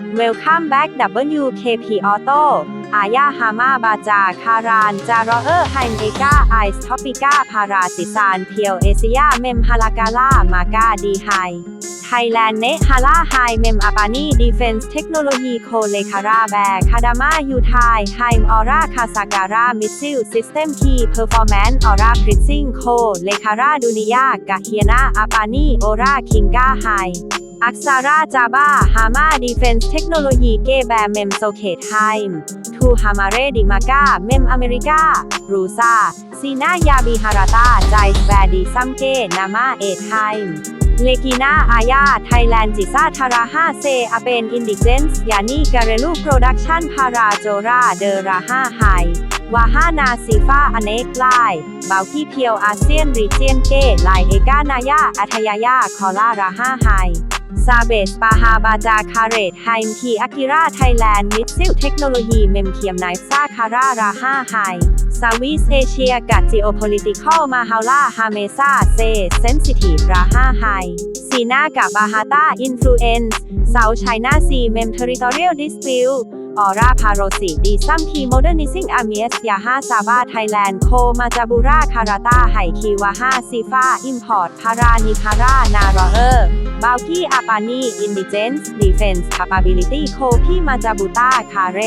Welcome back WKP Auto อาญาฮามาบาจา คาราน จารอเออร์ไฮเมกาไอส์ท็อปิก้า พาราซิซาน เพียวเอเซีย เมมฮาลากาลามากาดีไฮ ไทยแลนด์เนฮาลาไฮ เมมอาปานีดีเฟนส์เทคโนโลยีโคเลคาราแบคาดามายูไทไฮมออร่า คาซาการา มิสซิล ซิสเต็มคีเพอร์ฟอร์แมนซ์ออร่าพริซซิ่งโคเลคาราดูนิยากะเฮียนาอาปานี โอร่า คิงกาไฮ อักษาร่าจาบาฮามาดีเฟนส์เทคโนโลยีเกแบเมมโซเคทไฮม์ทูฮามาเรดิมากาเมมอเมริการูซาซีนายาบีฮาราตาใจแบดีซัมเกนามาเอทไฮม์เลกินาอาญาไทยแลนด์จิซาทาราฮาเซอเปนอินดิเจนส์ยานีการเรลูโปรดักชันพาราโจราเดราฮาไฮวาฮานาซีฟาอเนกไลบาวที่เพียวอาเซียนรีเจียนเกไลเอกานายาอัทยายาคอลาราฮาไฮ ซาเบสปาฮาบาจาคาเรตไฮมคีอากิราไทยแลนด์มิดซิลเทคโนโลยีเมมเคียมไนซาคาราราฮาไฮซาวิสเอเชียกัดจิโอโพลิติคอลมาฮาลาฮาเมซาเซเซนซิทีฟราฮาไฮซีนากับบาฮาตาอินฟลูเอนซ์เซาไชน่าซีเมมเทริตอเรียลดิสพิวออร่าพาโรสิดีซัมคีโมเดิร์นิซิ่งอาเมียสยาฮาซาบาไทยแลนด์โคมาจาบูราคาราตาไฮคีวาฮาซีฟาอิมพอร์ตพารานิพารานารอเออร์ บาวกี้อาปานีอินดิเจนส์ดีเฟนส์คาปาบิลิตี้โคพี่มาจาบูตาคาเร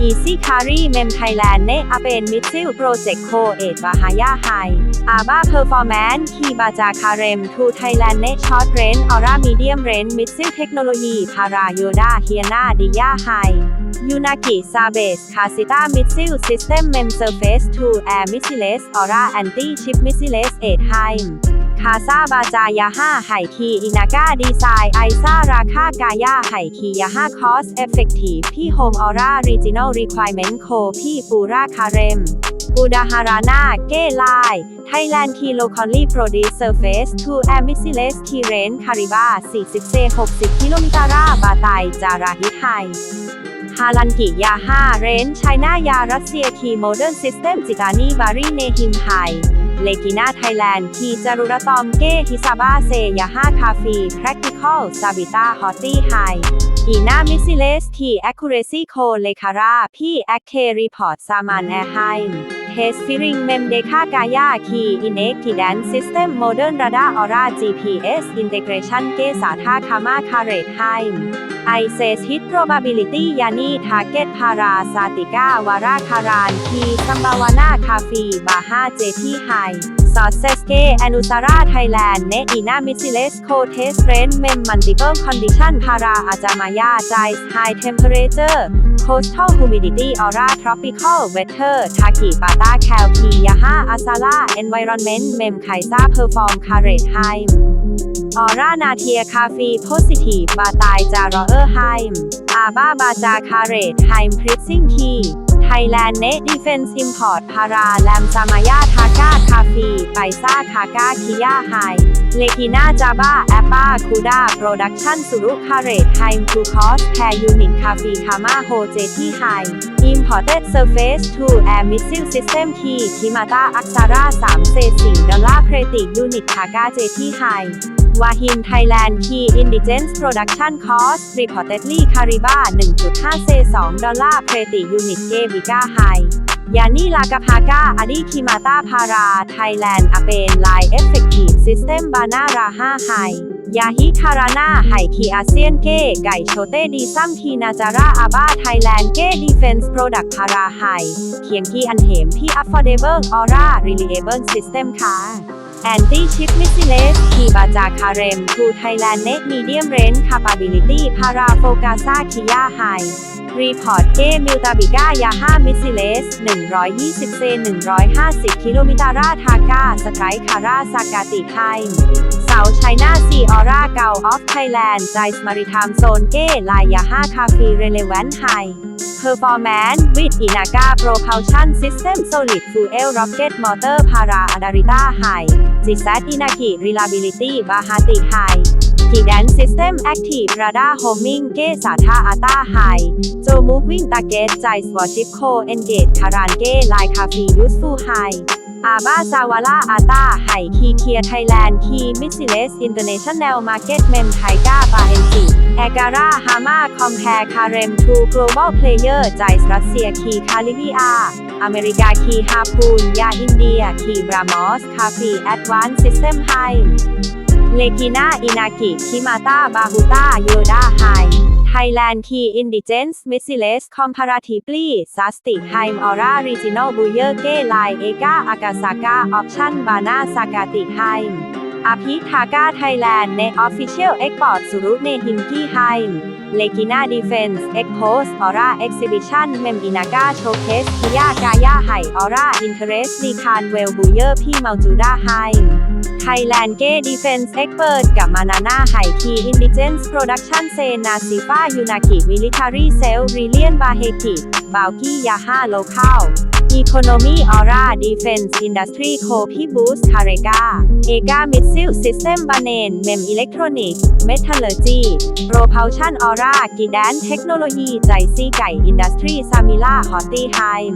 อีซี่คารีเมมไทยแลนด์เนอเปนมิดซิลโปรเจกต์โคเอ็ดบาฮายาไฮอาบ้าเพอร์ฟอร์แมนซ์คีบาจาคาเรมทูไทยแลนด์เนช็อตเรนออร่ามีเดียมเรนมิดซิลเทคโนโลยีพาราโยดาเฮียนาดิยาไฮยูนากิซาเบสคาซิต้ามิสซิลซิสเต็มเมมเซอร์เฟสทูแอร์มิสซิเลสออร่าแอนตี้ชิปมิสซิเลสเอทไฮม์ คาซาบาจายาห้าไห่คีอินาก้าดีไซน์ไอซาราคากายาไห่คียาห้าคอสเอฟเฟกตีพี่โฮมออร่ารีจิโนรีคว i เมนต์โคพี่ปูราคาเรมบูดาฮารานาเก้ไลไทยแลนด์คีโลคอลลี่โปรดิเซอร์เฟสทูแอมิซิเลสทีเรนคาริบา40เซ60กิโลเมตรราบาไตจาราฮิไทยฮาลันกิยาห้าเรนไชน่ายารัสเซียคีโมเดิร์นซิสเต็มจิตานีบารีเนฮิมไฮ เลกินาไทยแลนด์คีจารุรตอมเก้ฮิซาบาเซยาห้าคาฟีแพร c ติคอลซาบิต้าฮอตตี้ไฮอีนามิซิเลสทีแอคคูเรซีโคเลคาราพี่แอคเครีพอร์ตซามานแอร์ไฮ มเดคากายาคีอินเอ็กทีแดนซิสเต็มโมเดิร์นราดาออร่า GPS อินเตเกรชันเกสาธาคามาคาเรตไฮ I says hit probability ยานี target พาราซาติก้าวาราคารานคีซัมบาวานาคาฟีบาฮาเจที่ไฮซอสเซสเกอนุสาราไทยแลนด์เนอีนามิซิเลสโคเทสเรนเมมมันติเบิลคอนดิชันพาราอาจามายาไจไฮเทมเพอเรเจอร์ coastal humidity aura tropical weather ทากิปาตาแคลคียาฮาอาซาลา environment เมมไคซ่าเพอร์ฟอร์มคาเรตไฮมออร่านาเทียคาฟีโพสิทีฟบาตายจารอเออร์ไฮม์อาบ้าบาจาคาเรตไฮม์พริซซิงคี ไทยแลนด์เนดีเฟนซ์อิมพอร์ตพาราแลมซามายาทาก้าคาฟีไปซ่าคาก้าคิยาไฮเลกิน่าจาบ้าแอปป้าคูด้าโปรดักชั่นสุรุคาเรตไฮม์ทูคอสแพรยูนิตคาฟีคามาโฮเจที่ไฮ Imported Surface to Air Missile System T คิมาตาอักษาร่า3เซ4ดอลลาร์เพรติกยูนิตคาก้าเจที่ไฮ วาฮินไทยแลนด์ Key Indigence Production Cost Reportedly Cariba 1.5 เซ 2 ดอลลาร์เพรติยูนิตเกบิก้าไฮยานีลากาพาก้าอดีคิมาตาพาราไทยแลนด์อเปนไลเอฟเฟกตีฟซิสเต็มบานาราห้าไฮยาฮิคารานาไฮคีอาเซียนเก้ไก่โชเตดีซัมทีนาจาราอาบ้าไทยแลนด์เก้ดีเฟนส์โปรดักพาราไฮเคียงกี้อันเหมพี่ affordable aura reliable system ค่ะ Anti Chip Missile คีบาจาคาเรมทูไทยแลนด์เน็ตมีเดียมเรนคาปาบิลิตี้พาราโฟกาซาคิยาไฮ รีพอร์ตเกมิลตาบิก้ายาห้ามิซิเลส 120 เซ 150 กิโลมิตรราทาก้าสไตรคาราสากาติไทม์เสาไชน่าซีออร่าเกาออฟไทยแลนด์ไจส์มาริทามโซนเก้ลายยาห้าคาฟีเรเลเวนไฮเพอร์ฟอร์แมนซ์วิดอินากาโปรพาวชั่นซิสเต็มโซลิดฟูเอลร็อกเก็ตมอเตอร์พาราอาดาริต้าไฮจิแซดอินากิรีลาบิลิตี้บาฮาติไฮ System Active Radar Homing เกสาธาอาตาไฮโจ Moving Target ใจ Swaship Co Engage คารานเกลคาฟี Useful High อาบาซาวาลาอาตาไห่คีเคียไทยแลนด์คีมิสซิเลสอินเตอร์เนชั่นแนลมาร์เก็ตเมมไทกาบาเอนซีแอการาฮามาคอมแพร์คาเรมทู global player ใจรัสเซียคีคาลิบิอาอเมริกาคีฮาพูนยาอินเดียคีบรามอสคาฟีแอดวานซ์ซิสเต็มไฮ เลกิน่าอินากิคิมาตาบาฮูตาโยดาไฮไทยแลนด์คีอินดิเจนส์มิสซิเลสคอมพาราทีปลีซัสติไฮมออร่าริจิโนบูเยอร์เก้ไลเอกาอากาซากาออปชั่นบานาซากาติไฮมอภิทากาไทยแลนด์ในออฟฟิเชียลเอ็กพอร์ตสุรุเนหิมกี้ไฮมเลกิน่าดีเฟนส์เอ็กโพสออร่าเอ็กซิบิชันเมมอินากาโชเคสพิยากายาไฮออร่าอินเทเรสดีคานเวลบูเยอร์พี่มัลจูดาไฮม Thailand Gay Defense Expert กับ Manana Hai Key Indigence Production เซนาซิฟ้ายูนากิ Military Cell Rillian Baheki b a u k i Yaha Local Economy Aura Defense Industry Co พี่ Boost Carega Ega Missile System Banen Mem Electronic Metallurgy Propulsion Aura Gidan Technology ใจซี่ไก่ Industry Samila Hotty Heim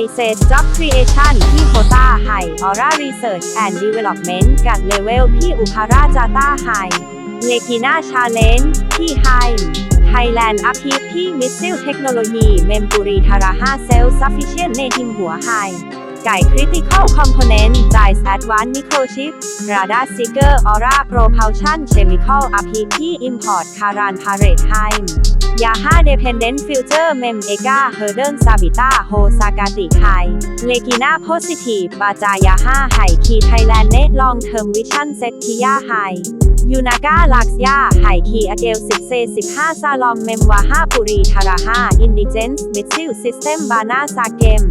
i s e Job Creation ที่โคต้าไฮ Aura Research and Development กับเลเวลที่อุภาราจาต้าไฮเลกิน่าชาเลนจ์ที่ไฮ Thailand อภิที่ Missile Technology เมมปุรีทารา5 Self Sufficient ในทิมหัวไฮ ไก่ Critical Component จ่าย Advanced Microchip Radar Seeker Aura Propulsion Chemical อภิที่ Import คารานพาเรตไฮมยาห้า Dependent Future Mem Ega h e r d e n Sabita Ho Sagati Kai เลกิน่า Positive บาจายาห้าไห่คีไทยแลนด์เน Long Term Vision Set คิยาไฮยูนากาลักซ์ยาไห่คีอเกลสิบเซสิบห้าซาลอมเมมวาห้าปุรีทาราห้า Indigence Missile System บานาซาเกม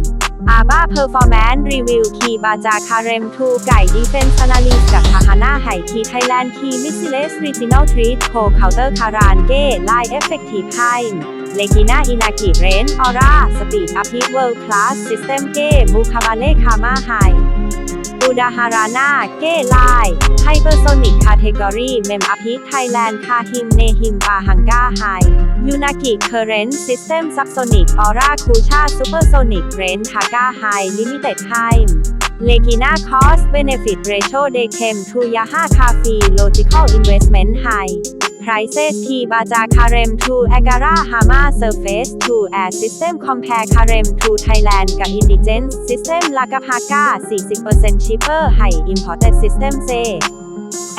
อาบ้าเพอร์ฟอร์แมนซ์รีวิวคีบาจาคาเรมทูไก่ดีเฟนซ์นาลีกับทหานาไห่คีไทยแลนด์คีมิสซิเลสรีจินอลทรีทโคเคาน์เตอร์คารานเก้ไลเอฟเฟกตีฟไฮม์เลกิน่าอินากิเรนออร่าสปีดอพีเวิลด์คลาสซิสเต็มเก้มูคาบาเล่คามาไฮ อุดาฮารานาเก้ไลไฮเปอร์โซนิกคาเทกอรีเมมอภิไทยแลนด์คาฮิมเนฮิมปาฮังกาไฮยูนากิเคอร์เรนต์ซิสเต็มซับโซนิกออร่าคูชาซูเปอร์โซนิกเรนทาก้าไฮลิมิเต็ดไฮม์เลกิน่าคอสเบเนฟิตเรโชเดเคมทูยาห้าคาฟีโลจิคอลอินเวสเมนต์ไฮ Prices T บาจาคาเรม to Agara Hama Surface to Air System Compare คาเรม to Thailand กับ Indigence System ลากาพาก้า40% cheaper ให้ Imported System เซ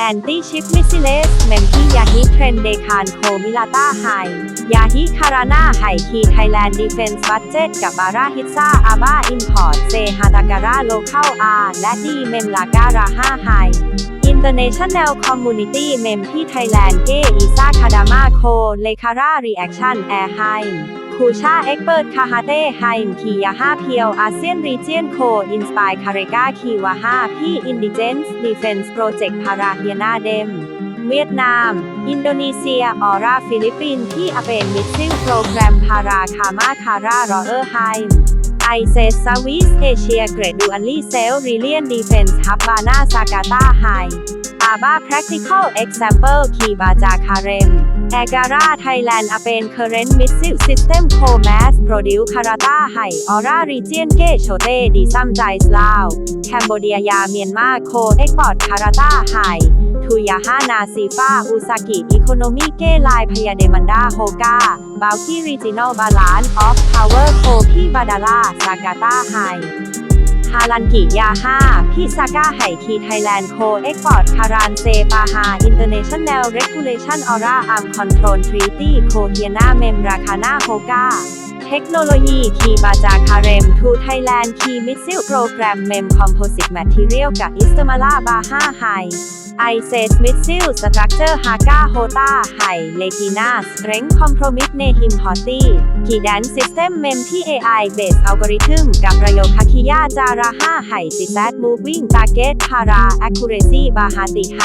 Anti Chip Missiles เมมที่ยาฮิเทรนเดคานโคมิลาต้าไฮยาฮิคาราน่าไฮคีไทยแลนด์ดีเฟนส์บัตเจ็ตกับบาราฮิตซาอาบ้าอิมพอร์ตเซฮาตาการาโลเคาอาและดีเมมลาการาห้าไฮ International Community เมมที่ไทยแลนด์เกอีซาคาดามาโคเลคาร่ารีแอคชั่นแอร์ไฮม์คูชาเอ็กเปิร์ตคาฮาเต้ไฮม์คียาห้าเพียวอาเซียนรีเจียนโคอินสปายคาเรกาคีวาห้าพี่อินดิเจนส์ดีเฟนส์โปรเจกต์พาราเฮียนาเดมเวียดนาม อินโดนีเซีย ออราฟิลิปปินส์ที่อเปนมิสซิลโปรแกรมพาราคามาคารารอเออร์ไฮม์ไอเซสซาวิสเอเชียเกรดูอันลี่เซลรีเลียนดีเฟนส์ฮับบานาซากาตาไฮ อาบา practical example คีบาจาคาเรมแอการาไทยแลนด์อเปน current missile system co mass produce คาราตาไห่ออร่า region เกโชเตดีซัมใจสลาวแคนโบเดียยาเมียนมาโคเอ็กพอร์ตคาราตาไห่ทุยาฮานาซีฟ้าอุซากิอีโคโนมีเกไลพยาเดมันดาโฮกาบาวคีรีจิโนบาลานออฟพาวเวอร์โคพี่บาดาลาซากาตาไฮ ฮาลันกิยาห้าพิซาก้าไห่คีไทยแลนด์โคเอ็กพอร์ตคารานเซปาฮาอินเตอร์เนชั่นแนลเรกูเลชันออร่าอาร์มคอนโทรลทรีตี้โคเฮียนาเมมราคานาโฮกา เทคโนโลยีคีบาจาคาเรมทูไทยแลนด์คีมิสซิลโปรแกรมเมมคอมโพสิตแมทเทียลกับอิสตมาลาบาห้าไฮไอเซสมิสซิลสตรัคเจอร์ฮากาโฮตาไฮเลกินาสเตรนคอมโพรมิสเนฮิมฮอตตี้กีแดนซิสเต็มเมมที่ AI เบสอัลกอริทึมกับประโยคคาคิยาจาราห้าไฮซิแซดมูฟวิ่งตาเกตพาราแอคคูเรซีบาฮาติไฮ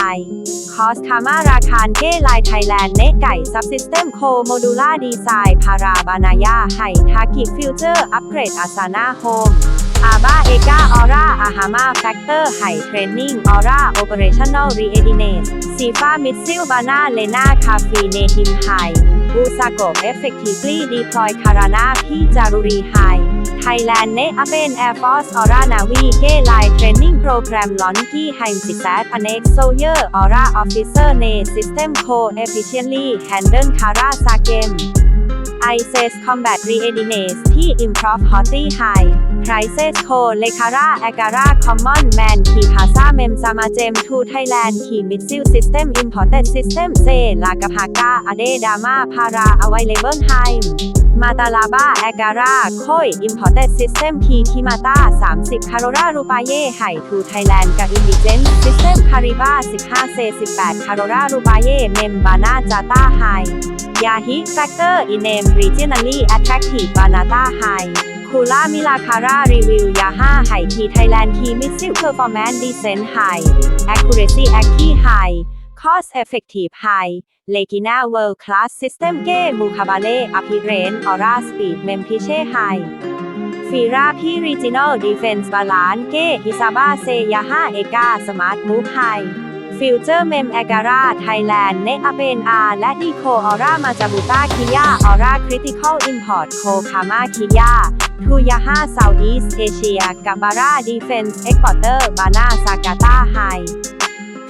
คอสคามาราคานเก้ไลไทยแลนด์เนไก่ซับซิสเต็มโคโมดูล่าดีไซน์พาราบานายาไฮทากิฟิวเจอร์ อัปเกรดอาซาน่าโฮมอาบ้าเอกาออร่าอาฮามาแฟกเตอร์ไฮเทรนนิ่งออร่าโอเปอเรชั่นแนลรีเอดิเนสซีฟ้ามิดซิลบานาเลนาคาฟีเนฮิมไฮบูซาโกเอฟเฟกตีฟลี่ดีพลอยคารานาพี่จารุรีไฮไท Thailand เนอเปน Air Force Aura Navy เกไลเทรนนิ่งโปรแกรมลอนกี้ไฮมสิแซดอเน็กโซเยอร์ออร่าออฟฟิเซอร์เน System Co Efficiently Handle Kara Sagem ICES Combat Readiness ที่ Improv Hotty High Crisis Co Lekara Agara Common Man ขี่ภาษาเมมซามาเจมทูไทยแลนด์ขี่ Missile System Imported System เซลากาพากาอเดดามาพารา Available Time มาตาลาบาแอการาค่อย Imported System คีคิมาตา30 คาโรรารูปาเย่ไห่ทูไทยแลนด์กับ Indigent System คาริบา15เซ18 คาโรรารูปาเย่เมมบานาจาตาไฮ Yahi Factor in Name Regionally Attractive Banata High คูล่ามิลาคาร่ารีวิวยาห้าไฮทีไทยแลนด์ทีมิสซิลเพอร์ฟอร์แมนซ์ดีเซนไฮแอคคูเรซี่แอคคีไฮคอสเอฟเฟกตีฟไฮเลกิน่าเวิลด์คลาสซิสเต็มเกมูคาบาเล่อภิเรนออร่าสปีดเมมพิเช่ไฮฟีราพี่รีจินอลดีเฟนส์บาลานเกฮิซาบาเซยาห้าเอกาสมาร์ทมูฟไฮ ฟิวเจอร์เมมแอการาไทยแลนด์เนอเปนอาและดีโคออร่ามาจาบูต้าคิยาออร่าคริติคอลอิมพอร์ตโคคามาคิยาทูยาห้าเซาท์อีสเอเชียกับบาร่าดีเฟนส์เอ็กพอร์เตอร์บานาซากาตาไฮ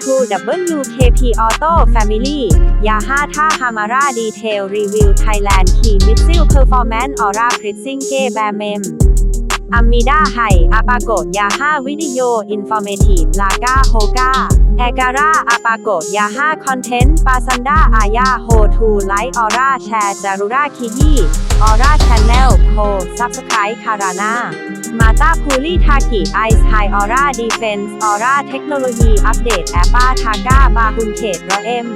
2WKP Auto Family ยาห้าท่าฮามาร่าดีเทลรีวิวไทยแลนด์ขี่มิสซิลเพอร์ฟอร์แมนซ์ออร่าพริซซิงเกแบเมมอามิดาไฮอาปาโกยาห้าวิดีโออินฟอร์เมทีฟลากาโฮกา แอการ่าอาปาโกยาห้าคอนเทนต์ปาซันดาอายาโฮทูไลท์ออร่าแชร์จารุราคิยี่ออร่าชแนลโคซับสไครต์คารานามาตาพูลี่ทากิไอซ์ไฮออร่าดีเฟนส์ออร่าเทคโนโลยีอัปเดตแอปป้าทาก้าบาฮุนเขตรอเอ็ม